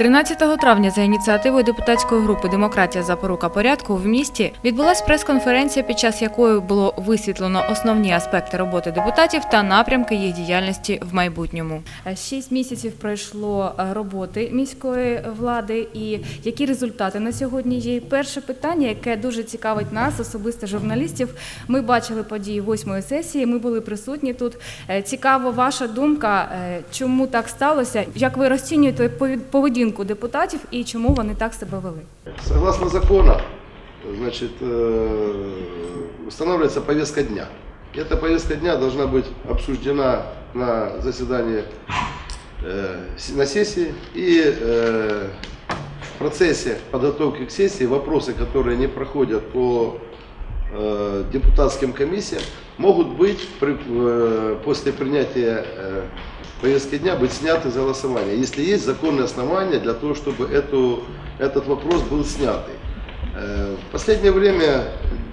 13 травня за ініціативою депутатської групи Демократія запорука порядку в місті відбулася прес-конференція, під час якої було висвітлено основні аспекти роботи депутатів та напрямки їх діяльності в майбутньому. Шість місяців пройшло е, роботи міської влади, і які результати на сьогодні є. Перше питання, яке дуже цікавить нас, особисто журналістів. Ми бачили події восьмої сесії. Ми були присутні тут. Е, Цікаво, ваша думка, е, чому так сталося? Як ви розцінюєте повід- поведінку депутатів і чому вони так себе вели? Согласно закону, значит, э, устанавливается повестка дня. И эта повестка дня должна быть обсуждена на заседании э, с- на сессии и э, в процессе подготовки к сессии вопросы, которые не проходят по э, депутатским комиссиям, могут быть при- э, после принятия э, повестки дня быть сняты за голосование, если есть законные основания для того, чтобы эту, этот вопрос был снятый. Э, В последнее время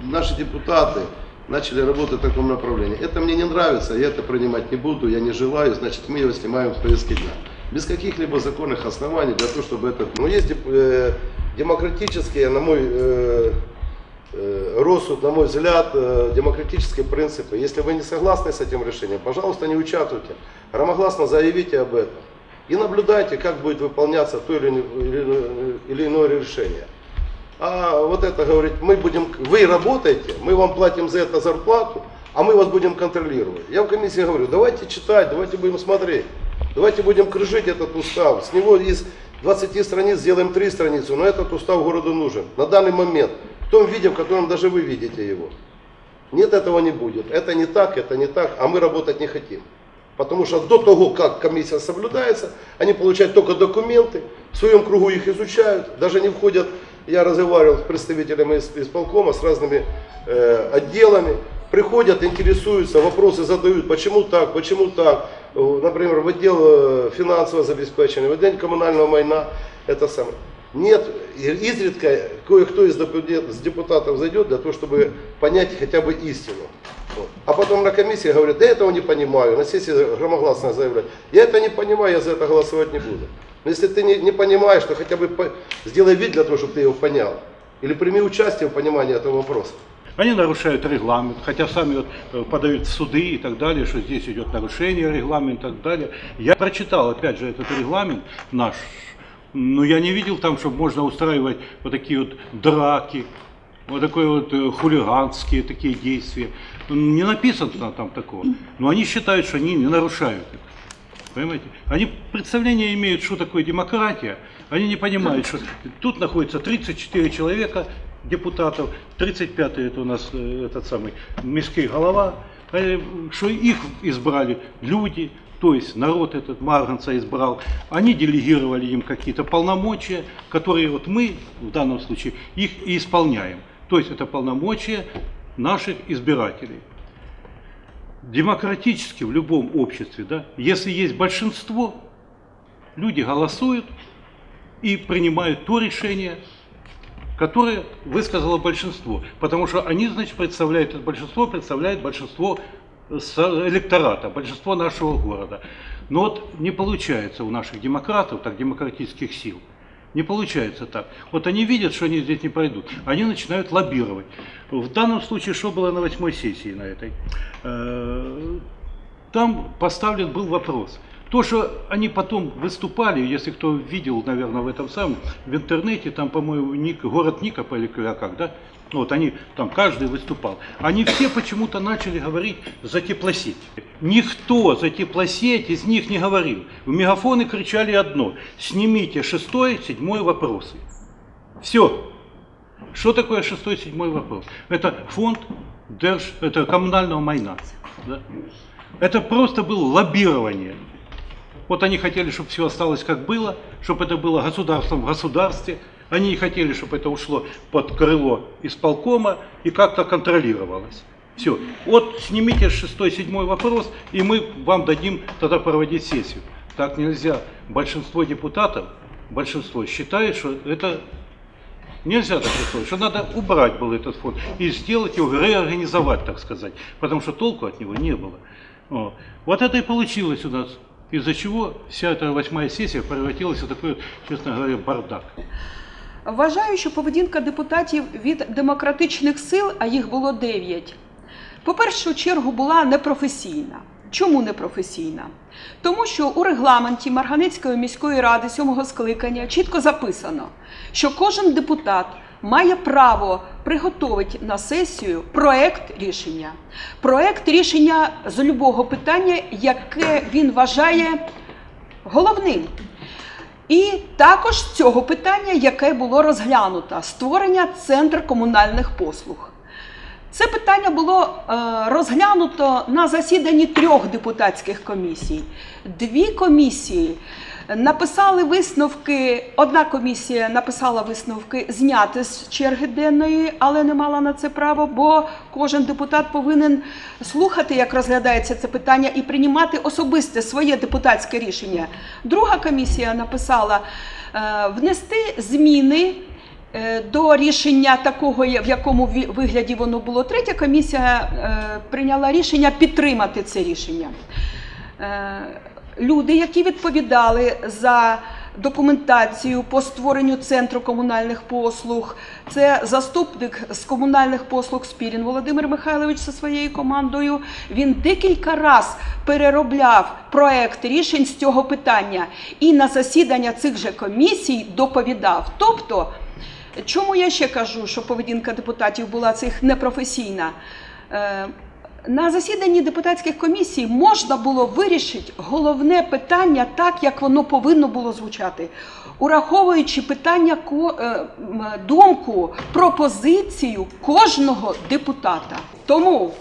наши депутаты начали работать в таком направлении. Это мне не нравится, я это принимать не буду, я не желаю, значит мы его снимаем с повестки дня. Без каких-либо законных оснований для того, чтобы это... Но есть деп- э, демократические, на мой э, Росу, на мой взгляд, э, демократические принципы. Если вы не согласны с этим решением, пожалуйста, не участвуйте. Громогласно заявите об этом. И наблюдайте, как будет выполняться то или, иное- решение. А вот это говорит, мы будем, вы работаете, мы вам платим за это зарплату, а мы вас будем контролировать. Я в комиссии говорю, давайте читать, давайте будем смотреть, давайте будем кружить этот устав. С него из 20 страниц сделаем 3 страницы, но этот устав городу нужен на данный момент, в том виде, в котором даже вы видите его. Нет, этого не будет. Это не так, это не так, а мы работать не хотим. Потому что до того, как комиссия соблюдается, они получают только документы, в своем кругу их изучают, даже не входят, я разговаривал с представителями исполкома, с разными э, отделами, приходят, интересуются, вопросы задают, почему так, почему так. Э, Например, в отдел э, финансового забеспечения, в отдел коммунального майна, это самое. Нет, изредка кое-кто из депу- из депутатов зайдет для того, чтобы понять хотя бы истину. Вот. А потом на комиссии говорят, я этого не понимаю, на сессии громогласно заявляют, я это не понимаю, я за это голосовать не буду. Но если ты не, не понимаешь, то хотя бы по- сделай вид для того, чтобы ты его понял. Или прими участие в понимании этого вопроса. Они нарушают регламент, хотя сами вот э, подают в суды и так далее, что здесь идет нарушение регламента и так далее. Я прочитал, опять же, этот регламент наш, но я не видел там, чтобы можно устраивать вот такие вот драки, вот такое вот э, хулиганские такие действия. Ну, Не написано там такого, но они считают, что они не нарушают это. Понимаете? Они представление имеют, что такое демократия. Они не понимают, что тут находится 34 человека, депутатов, 35-й это у нас э, этот самый мирский голова, э, что их избрали люди, то есть народ этот Марганца избрал, они делегировали им какие-то полномочия, которые вот мы в данном случае их и исполняем. То есть это полномочия наших избирателей демократически в любом обществе, да, если есть большинство, люди голосуют и принимают то решение, которое высказало большинство. Потому что они, значит, представляют, это большинство представляет большинство с- электората, большинство нашего города. Но вот не получается у наших демократов, так демократических сил, не получается так. Вот они видят, что они здесь не пройдут. Они начинают лоббировать. В данном случае, что было на восьмой сессии на этой? Э, Там поставлен был вопрос. То, что они потом выступали, если кто видел, наверное, в этом самом, в интернете, там, по-моему, Ник, город Никополь или как, да? Вот они, там каждый выступал. Они все почему-то начали говорить за теплосеть. Никто за теплосеть из них не говорил. В мегафоны кричали одно. Снимите шестой, седьмой вопросы. Все. Что такое шестой, седьмой вопрос? Это фонд держ, это коммунального майна. да? Это просто было лоббирование. Вот они хотели, чтобы все осталось как было, чтобы это было государством в государстве. Они не хотели, чтобы это ушло под крыло исполкома и как-то контролировалось. Все. Вот снимите шестой, седьмой вопрос, и мы вам дадим тогда проводить сессию. Так нельзя. Большинство депутатов, большинство считает, что это Нельзя так устроить, что надо убрать был этот фонд и сделать его, реорганизовать, так сказать, потому что толку от него не было. Вот это и получилось у нас. Из-за чего вся эта восьмая сессия превратилась в такой, честно говоря, бардак. Вважаю, що поведінка депутатів від демократичних сил, а їх було дев'ять, по першу чергу була непрофесійна. Чому непрофесійна? Тому що у регламенті Марганецької міської ради сьомого скликання чітко записано, що кожен депутат має право приготувати на сесію проект рішення. Проект рішення з любого питання, яке він вважає головним. І також цього питання, яке було розглянуто створення центру комунальних послуг. Це питання було е, розглянуто на засіданні трьох депутатських комісій. Дві комісії написали висновки. Одна комісія написала висновки зняти з черги денної, але не мала на це право, бо кожен депутат повинен слухати, як розглядається це питання, і приймати особисте своє депутатське рішення. Друга комісія написала е, внести зміни. Е, До рішення такого, в якому вигляді воно було, третя комісія е, прийняла рішення підтримати це рішення. Е, Люди, які відповідали за документацію по створенню центру комунальних послуг, це заступник з комунальних послуг Спірін Володимир Михайлович зі своєю командою. Він декілька раз переробляв проект рішень з цього питання і на засідання цих же комісій доповідав. Тобто, чому я ще кажу, що поведінка депутатів була цих непрофесійна? Е, на засіданні депутатських комісій можна було вирішити головне питання так, як воно повинно було звучати, ураховуючи питання е, думку, пропозицію кожного депутата. Тому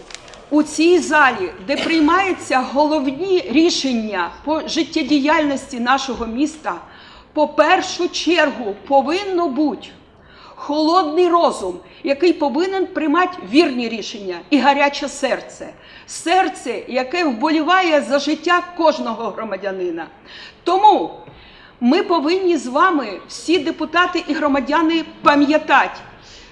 у цій залі, де приймаються головні рішення по життєдіяльності нашого міста, по першу чергу повинно бути холодний розум, який повинен приймати вірні рішення і гаряче серце. Серце, яке вболіває за життя кожного громадянина. Тому ми повинні з вами, всі депутати і громадяни, пам'ятати,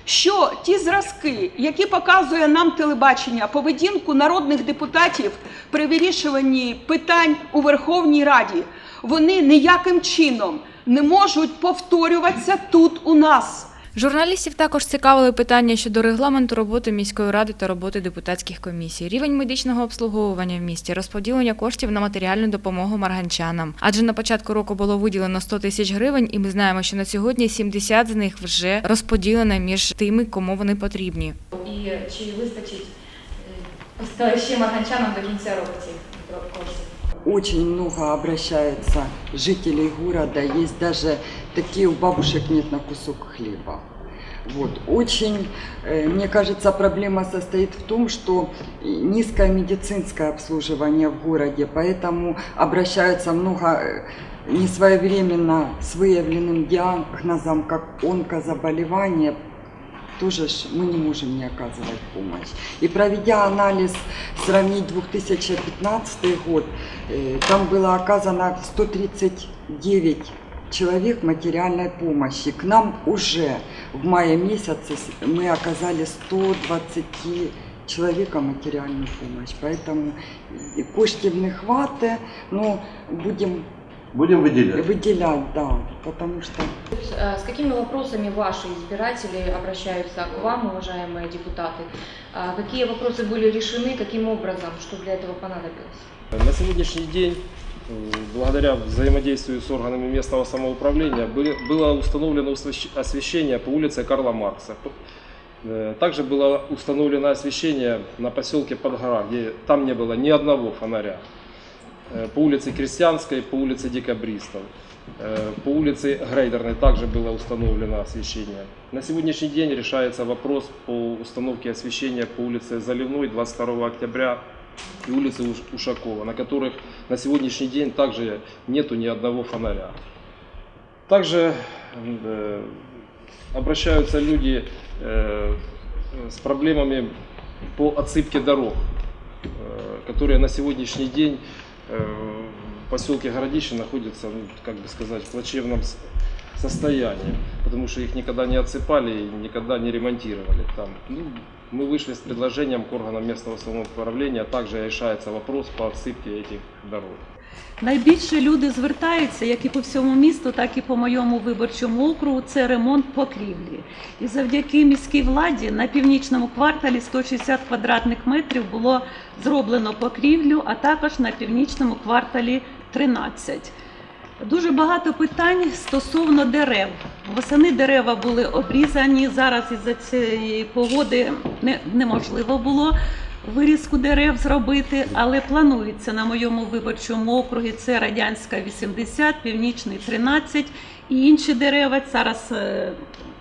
що ті зразки, які показує нам телебачення, поведінку народних депутатів при вирішуванні питань у Верховній Раді, вони ніяким чином не можуть повторюватися тут у нас. Журналістів також цікавили питання щодо регламенту роботи міської ради та роботи депутатських комісій, рівень медичного обслуговування в місті, розподілення коштів на матеріальну допомогу марганчанам. Адже на початку року було виділено 100 тисяч гривень, і ми знаємо, що на сьогодні 70 з них вже розподілено між тими, кому вони потрібні. І чи вистачить е, ще марганчанам до кінця року цих коштів? Очень много обращается жителей города. Есть даже такие у бабушек нет на кусок хлеба. Вот. Очень, э, мне кажется, проблема состоит в том, что низкое медицинское обслуживание в городе, поэтому обращаются много э, несвоевременно с выявленным диагнозом, как онкозаболевание, тоже ж мы не можем не оказывать помощь. И проведя анализ, сравнить 2015 год, э, там было оказано 139 человек материальной помощи. К нам уже в мае месяце с- мы оказали 120 человека материальную помощь. Поэтому и коштів не хватит, но будем Будем выделять. выделять, да, потому что Э, С какими вопросами ваши избиратели обращаются к вам, уважаемые депутаты? А Какие вопросы были решены, каким образом, что для этого понадобилось? На сегодняшний день, благодаря взаимодействию с органами местного самоуправления, было установлено освещ- освещение по улице Карла Маркса. Э, Также было установлено освещение на поселке Подгора, где там не было ни одного фонаря. Э, По улице Крестьянской, по улице Декабристов. Э, По улице Грейдерной также было установлено освещение. На сегодняшний день решается вопрос по установке освещения по улице Заливной 22 октября и улицы Уш- Ушакова, на которых на сегодняшний день также нету ни одного фонаря. Также э, обращаются люди с проблемами по отсыпке дорог, которые на сегодняшний день в поселке Городище находятся, ну, как бы сказать, в плачевном с- состоянии, потому что их никогда не отсыпали и никогда не ремонтировали там. Ну, мы вышли с предложением к органам местного самоуправления, также решается вопрос по отсыпке этих дорог. Найбільше люди звертаються, як і по всьому місту, так і по моєму виборчому округу. Це ремонт покрівлі. І завдяки міській владі на північному кварталі 160 квадратних метрів було зроблено покрівлю, а також на північному кварталі 13. Дуже багато питань стосовно дерев. Восени дерева були обрізані. Зараз із-за цієї погоди неможливо було вирізку дерев зробити, але планується на моєму виборчому округі. Це радянська 80, північний 13 і інші дерева. Зараз е,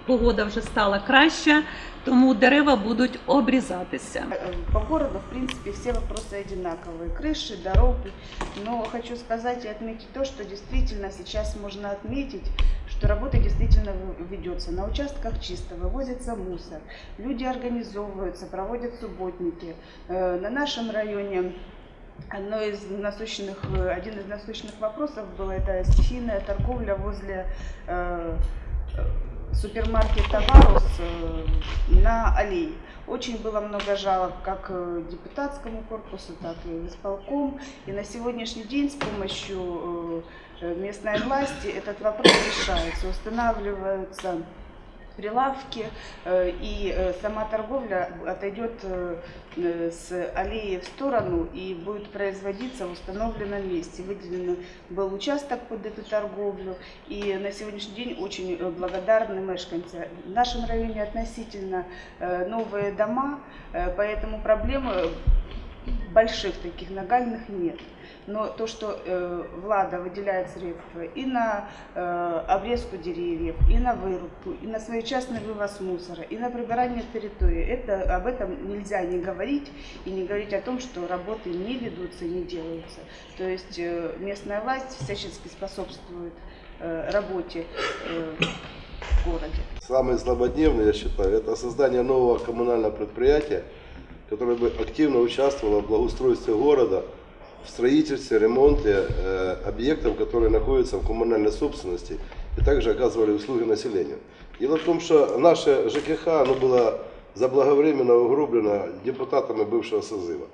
погода вже стала краща, тому дерева будуть обрізатися. По городу, в принципе, все вопросы одинаковые. Крыши, дороги. Но хочу сказать и отметить то, что действительно сейчас можно отметить, что работа действительно ведется. На участках чисто, вывозится мусор. Люди организовываются, проводят субботники. Э, На нашем районе Одно из насущных, один из насущных вопросов было это стихийная торговля возле э, супермаркета Варус э, на аллее. Очень было много жалоб как депутатскому корпусу, так и в исполком. И на сегодняшний день с помощью местной власти этот вопрос решается. Устанавливаются прилавки, э, и э, сама торговля отойдет э, э, с аллеи в сторону и будет производиться в установленном месте. Выделен был участок под эту торговлю, и на сегодняшний день очень э, благодарны мешканцы. В нашем районе относительно э, новые дома, э, поэтому проблемы больших таких нагальных нет. Но то, что э, влада выделяет средства и на э, обрезку деревьев, и на вырубку, и на своечасный вывоз мусора, и на прибирание территории, это, об этом нельзя не говорить и не говорить о том, что работы не ведутся не делаются. То есть э, местная власть всячески способствует э, работе э, в городе. Самый злободневный, я считаю, это создание нового коммунального предприятия, которое бы активно участвовало в благоустройстве города, в строительстве, ремонте э, объектов, которые находятся в коммунальной собственности, и также оказывали услуги населению. Дело в том, что наше ЖКХ оно было заблаговременно угроблено депутатами бывшего созыва.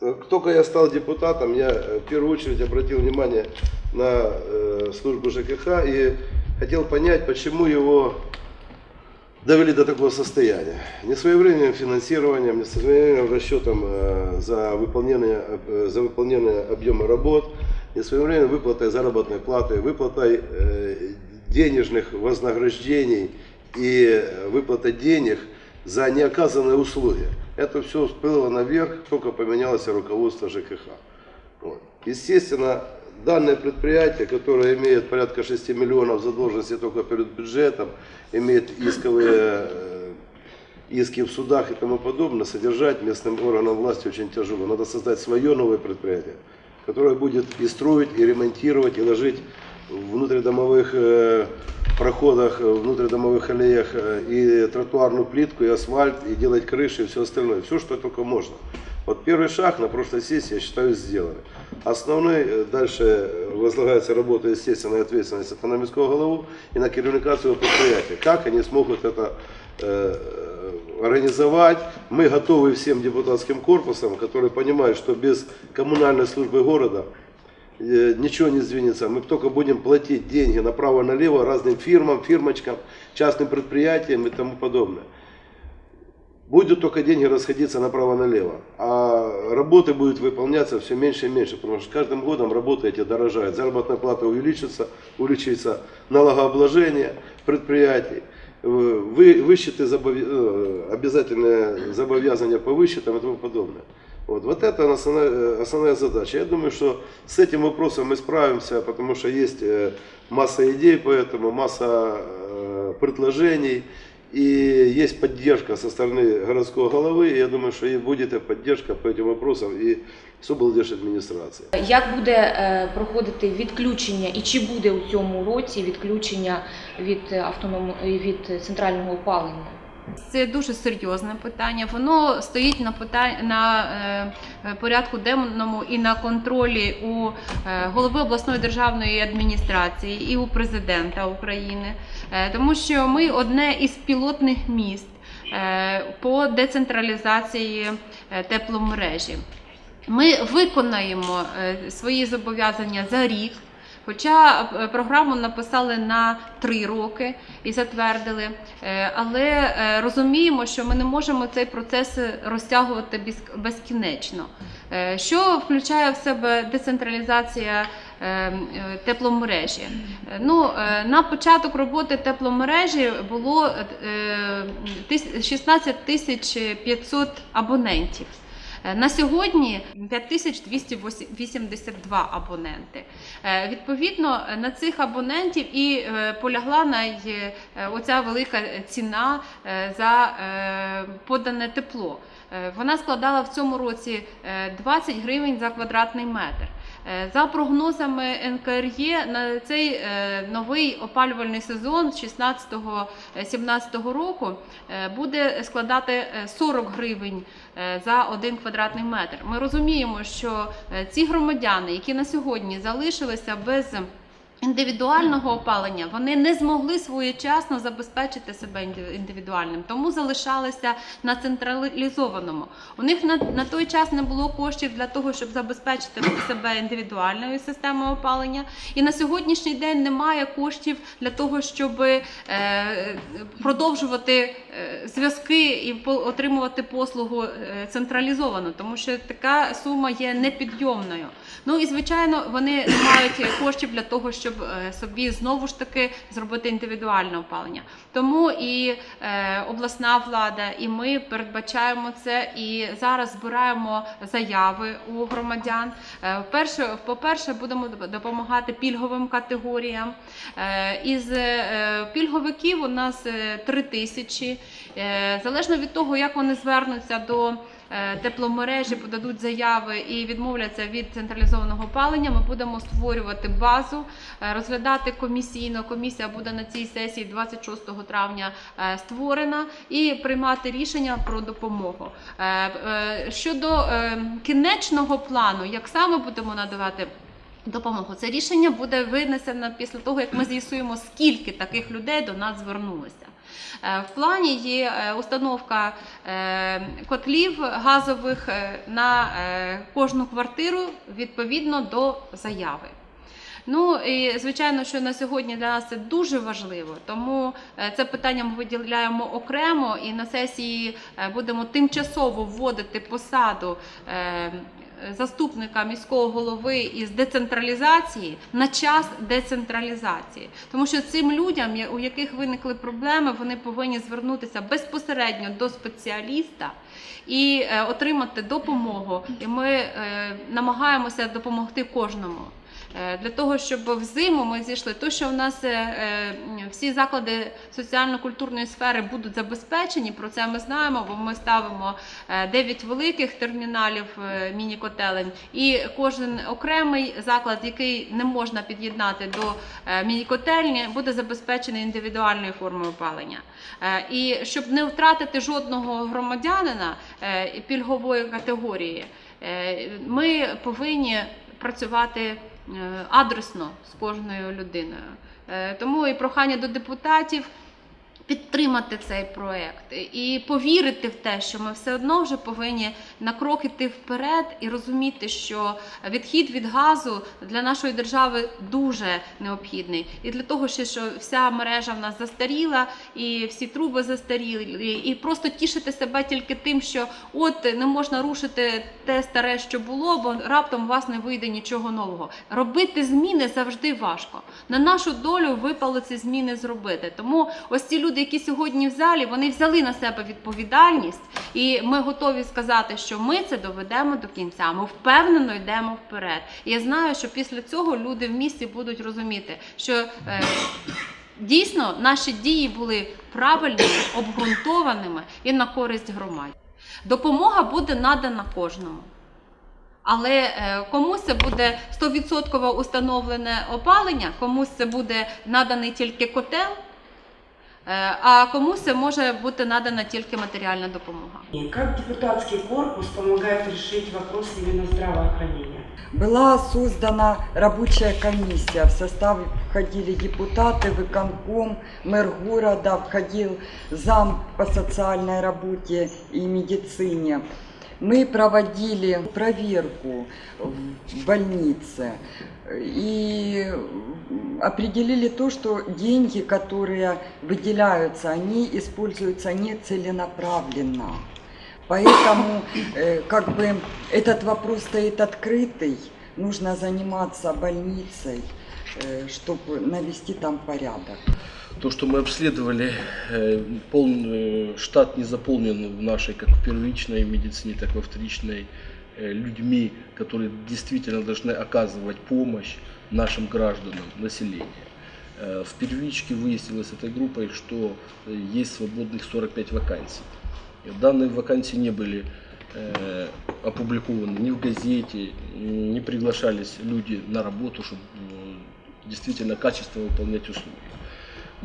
Как только я стал депутатом, я э, в первую очередь обратил внимание на э, службу ЖКХ и хотел понять, почему его довели до такого состояния. Несвоевременным финансированием, несвоевременным расчетом э, за выполнение, э, за выполнение объема работ, несвоевременной выплатой заработной платы, выплатой э, денежных вознаграждений и э, выплатой денег за неоказанные услуги. Это все всплыло наверх, только поменялось руководство ЖКХ. Вот. Естественно, данное предприятие, которое имеет порядка 6 миллионов задолженности только перед бюджетом, имеет исковые э, иски в судах и тому подобное, содержать местным органам власти очень тяжело. Надо создать свое новое предприятие, которое будет и строить, и ремонтировать, и ложить в внутридомовых э, проходах, э, внутридомовых аллеях и тротуарную плитку, и асфальт, и делать крыши, и все остальное. Все, что только можно. Вот первый шаг на прошлой сессии, я считаю, сделаны. Основной э, дальше э, возлагается работа, естественно, ответственность на міського голову и на керівника предприятия. Как они смогут это э, организовать? Мы готовы всем депутатским корпусом, которые понимают, что без коммунальной службы города э, ничего не сдвинется. Мы только будем платить деньги направо-налево разным фирмам, фирмочкам, частным предприятиям и тому подобное. Будут только деньги расходиться направо-налево, а работы будут выполняться все меньше и меньше, потому что с каждым годом работы эти дорожают. Заработная плата увеличится, увеличится налогообложение предприятий, э, вы, высчеты, забовя- э, обязательные забовязания по высчетам и тому подобное. Вот, вот это основная, э, основная задача. Я думаю, что с этим вопросом мы справимся, потому что есть э, масса идей по этому, масса э, предложений. И есть поддержка со стороны городского головы. И я думаю, что и будет и поддержка по этим вопросам и с администрации. Як буде е, проходити відключення і чи буде у цьому році відключення від автоном від центрального опалення? Це дуже серйозне питання. Воно стоїть на питань на е, е, порядку денному і на контролі у е, голови обласної державної адміністрації і у президента України, тому що ми одне із пілотних міст по децентралізації тепломережі. Ми виконаємо свої зобов'язання за рік. Хоча е, програму написали на три роки і затвердили, Е, але е, розуміємо, що ми не можемо цей процес розтягувати безкінечно. Що включає в себе децентралізація тепломережі? Ну, на початок роботи тепломережі було е, 16 тисяч 500 абонентів. Е, На сьогодні 5282 абоненти. Е, Відповідно, на цих абонентів і е, полягла най, оця велика ціна за подане тепло. Вона складала в цьому році е, 20 гривень за квадратний метр. Е, За прогнозами НКРЄ на цей е, новий опалювальний сезон 16-17 року е, буде складати е, 40 гривень за один квадратний метр. Ми розуміємо, що ці громадяни, які на сьогодні залишилися без індивідуального опалення, вони не змогли своєчасно забезпечити себе індивідуальним, тому залишалися на централізованому. У них на, на той час не було коштів для того, щоб забезпечити себе індивідуальною системою опалення. І на сьогоднішній день немає коштів для того, щоб е, продовжувати е, зв'язки і отримувати послугу е, централізовано, тому що така сума є непідйомною. Ну і звичайно, вони не мають коштів для того, щоб е, собі знову ж таки зробити індивідуальне опалення. Тому і е, обласна влада, і ми передбачаємо це і зараз збираємо заяви у громадян. Е, по-перше, будемо допомагати пільговим категоріям. Із пільговиків у нас три тисячі. Залежно від того, як вони звернуться до тепломережі, подадуть заяви і відмовляться від централізованого опалення, ми будемо створювати базу, е, розглядати комісійно. Комісія буде на цій сесії 26 травня е, створена і приймати рішення про допомогу. Е, е, Щодо е, кінечного плану, як саме будемо надавати. Допомогу це рішення буде винесено після того, як ми з'ясуємо, скільки таких людей до нас звернулося. Е, В плані є е, установка е, котлів газових на кожну квартиру відповідно до заяви. Ну і звичайно, що на сьогодні для нас це дуже важливо, тому це питання ми виділяємо окремо і на сесії будемо тимчасово вводити посаду. Заступника міського голови із децентралізації на час децентралізації, тому що цим людям, у яких виникли проблеми, вони повинні звернутися безпосередньо до спеціаліста і е, отримати допомогу. І ми е, намагаємося допомогти кожному. Е, Для того, щоб взиму ми зійшли, то що в нас е, е, всі заклади соціально-культурної сфери будуть забезпечені, про це ми знаємо, бо ми ставимо 9 великих терміналів міні-котелень, і кожен окремий заклад, який не можна під'єднати до міні-котельні, буде забезпечений індивідуальною формою опалення. І щоб не втратити жодного громадянина пільгової категорії, ми повинні працювати адресно з кожною людиною. Е, Тому і прохання до депутатів підтримати цей проект і повірити в те, що ми все одно вже повинні на крок іти вперед і розуміти, що відхід від газу для нашої держави дуже необхідний. І для того, що вся мережа в нас застаріла, і всі труби застаріли, і просто тішити себе тільки тим, що от не можна рушити те старе, що було, бо раптом у вас не вийде нічого нового. Робити зміни завжди важко. На нашу долю випало ці зміни зробити. Тому ось ці люди, які сьогодні в залі, вони взяли на себе відповідальність, і ми готові сказати, що ми це доведемо до кінця. Ми впевнено йдемо вперед. І я знаю, що після цього люди в місті будуть розуміти, що. Е, Дійсно, наші дії були правильними, обґрунтованими і на користь громаді. Допомога буде надана кожному. Але е, комусь це буде 100% установлене опалення, комусь це буде наданий тільки котел, а комусь це може бути надана тільки матеріальна допомога. И Как депутатский корпус помогает решить вопрос именно здравоохранения? Была создана рабочая комиссия. В состав входили депутаты, выконком, мэр города, входил зам по социальной работе и медицине. Мы проводили проверку в больнице и определили то, что деньги, которые выделяются, они используются нецеленаправленно. Поэтому э, как бы этот вопрос стоит открытый. Нужно заниматься больницей, э, чтобы навести там порядок. То, что мы обследовали, э, полный э, штат не заполнен в нашей, как в первичной медицине, так и во вторичной, э, людьми, которые действительно должны оказывать помощь нашим гражданам, населению. В первичке выяснилось этой группой, что есть свободных 45 вакансий. Данные вакансии не были опубликованы ни в газете, не приглашались люди на работу, чтобы действительно качественно выполнять услуги.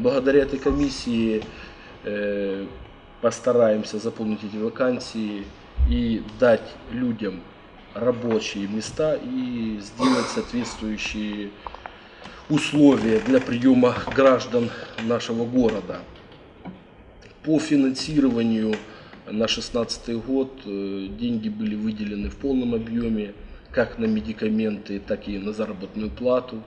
Благодаря этой комиссии э, постараемся заполнить эти вакансии и дать людям рабочие места и сделать соответствующие условия для приема граждан нашего города. По финансированию на 2016 год э, деньги были выделены в полном объеме, как на медикаменты, так и на заработную плату.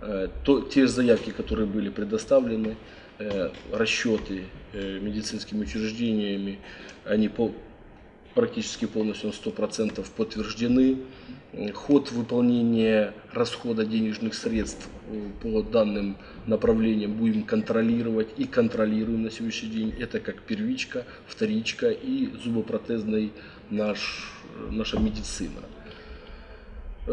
Э, То, те заявки, которые были предоставлены, э, расчеты э, медицинскими учреждениями, они по, практически полностью на 100% подтверждены. Ход выполнения расхода денежных средств по данным направлениям будем контролировать и контролируем на сегодняшний день. Это как первичка, вторичка и зубопротезный наш, наша медицина.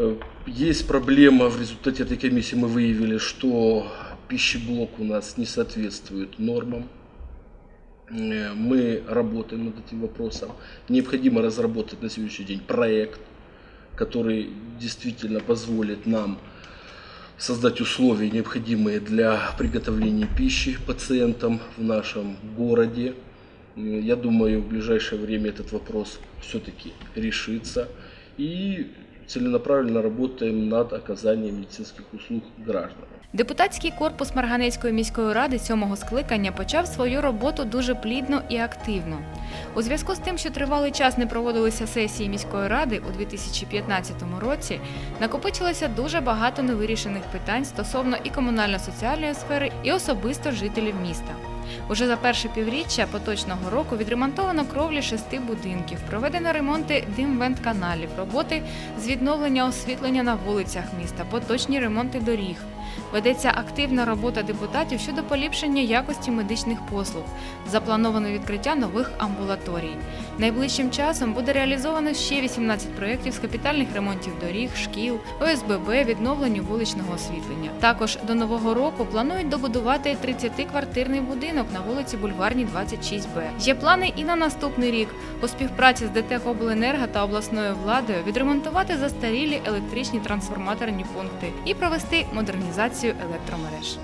Э, Есть проблема, в результате этой комиссии мы выявили, что пищеблок у нас не соответствует нормам. Э, Мы работаем над этим вопросом. Необходимо разработать на сегодняшний день проект, который действительно позволит нам создать условия, необходимые для приготовления пищи пациентам в нашем городе. М, Я думаю, в ближайшее время этот вопрос все-таки решится. И целенаправленно работаем над оказанием медицинских услуг гражданам. Депутатський корпус Марганецької міської ради сьомого скликання почав свою роботу дуже плідно і активно. У зв'язку з тим, що тривалий час не проводилися сесії міської ради у 2015 році, накопичилося дуже багато невирішених питань стосовно і комунально-соціальної сфери, і особисто жителів міста. Уже за перше півріччя поточного року відремонтовано кровлі шести будинків, проведено ремонти дим-вент-каналів, роботи з відновлення освітлення на вулицях міста, поточні ремонти доріг. Ведеться активна робота депутатів щодо поліпшення якості медичних послуг. Заплановано відкриття нових амбулаторій. Найближчим часом буде реалізовано ще 18 проєктів з капітальних ремонтів доріг, шкіл, ОСББ, відновленню вуличного освітлення. Також до нового року планують добудувати 30-квартирний будинок на вулиці Бульварній, 26Б. Є плани і на наступний рік у співпраці з ДТЕК Обленерго та обласною владою відремонтувати застарілі електричні трансформаторні пункти і провести модернізацію електромереж.